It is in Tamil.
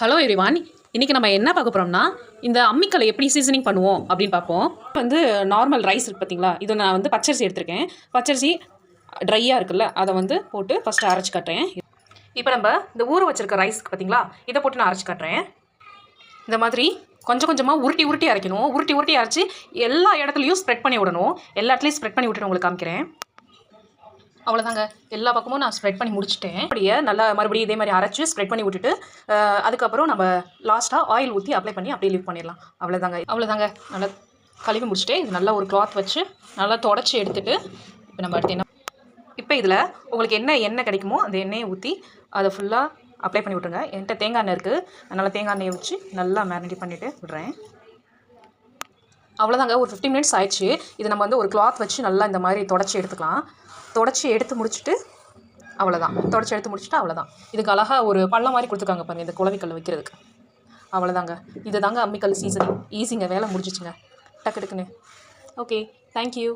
ஹலோ எரிவான் இன்றைக்கி நம்ம என்ன பார்க்க போகிறோம்னா இந்த அம்மிக்கலை எப்படி சீசனிங் பண்ணுவோம் அப்படின்னு பார்ப்போம். வந்து நார்மல் ரைஸ் இருக்குது பார்த்தீங்களா இது நான் வந்து பச்சரிசி எடுத்திருக்கேன். பச்சரிசி ட்ரையாக இருக்குல்ல அதை வந்து போட்டு ஃபஸ்ட்டு அரைச்சி காட்டுறேன். இப்போ நம்ம இந்த ஊற வச்சிருக்க ரைஸ்க்கு பார்த்தீங்களா இதை போட்டு நான் அரைச்சி காட்டுறேன். இந்த மாதிரி கொஞ்சம் கொஞ்சமாக உருட்டி உருட்டி அரைக்கணும். உருட்டி உருட்டி அரைச்சி எல்லா இடத்துலையும் ஸ்ப்ரெட் பண்ணி விடணும். எல்லா இடத்துலையும் ஸ்ப்ரெட் பண்ணி விட்டுட்டு உங்களுக்கு காமிக்கிறேன். அவ்வளோதாங்க எல்லா பக்கமும் நான் ஸ்ப்ரெட் பண்ணி முடிச்சிட்டேன். அப்படியே நல்லா மறுபடியும் இதே மாதிரி அரைச்சி ஸ்ப்ரெட் பண்ணி விட்டுட்டு அதுக்கப்புறம் நம்ம லாஸ்ட்டாக ஆயில் ஊற்றி அப்ளை பண்ணி அப்படியே லீவ் பண்ணிடலாம். அவ்வளோதாங்க அவ்வளோதாங்க நல்லா கழுவி முடிச்சுட்டு இது நல்லா ஒரு கிளாத் வச்சு நல்லா தொடச்சி எடுத்துகிட்டு இப்போ நம்ம அடுத்து என்ன இப்போ இதில் உங்களுக்கு என்ன எண்ணெய் கிடைக்குமோ அந்த எண்ணெயை ஊற்றி அதை ஃபுல்லாக அப்ளை பண்ணி விட்ருங்க என்கிட்ட தேங்காய் எண்ணெய் இருக்குது அதனால் தேங்காய் எண்ணெயை வச்சு நல்லா மேரினேட் பண்ணிவிட்டு விடுறேன். அவ்வளோதாங்க ஒரு ஃபிஃப்டி மினிட்ஸ் ஆயிடுச்சு. இது நம்ம வந்து ஒரு கிளாத் வச்சு நல்லா இந்த மாதிரி தொடச்சி எடுத்துக்கலாம். தொடச்சி எடுத்து முடிச்சுட்டு அவ்வளோதான் தொடச்சி எடுத்து முடிச்சுட்டு அவ்வளோதான் இதுக்கு அழகாக ஒரு பள்ளம் மாதிரி கொடுத்துருக்காங்க பாருங்க இந்த குழவிக்கல் வைக்கிறதுக்கு. அவ்வளோதாங்க இது தாங்க அம்மிக்கல் சீசனிங் ஈஸிங்க வேலை முடிஞ்சிச்சுங்க. டக்கு டக்குன்னு. Okay thank you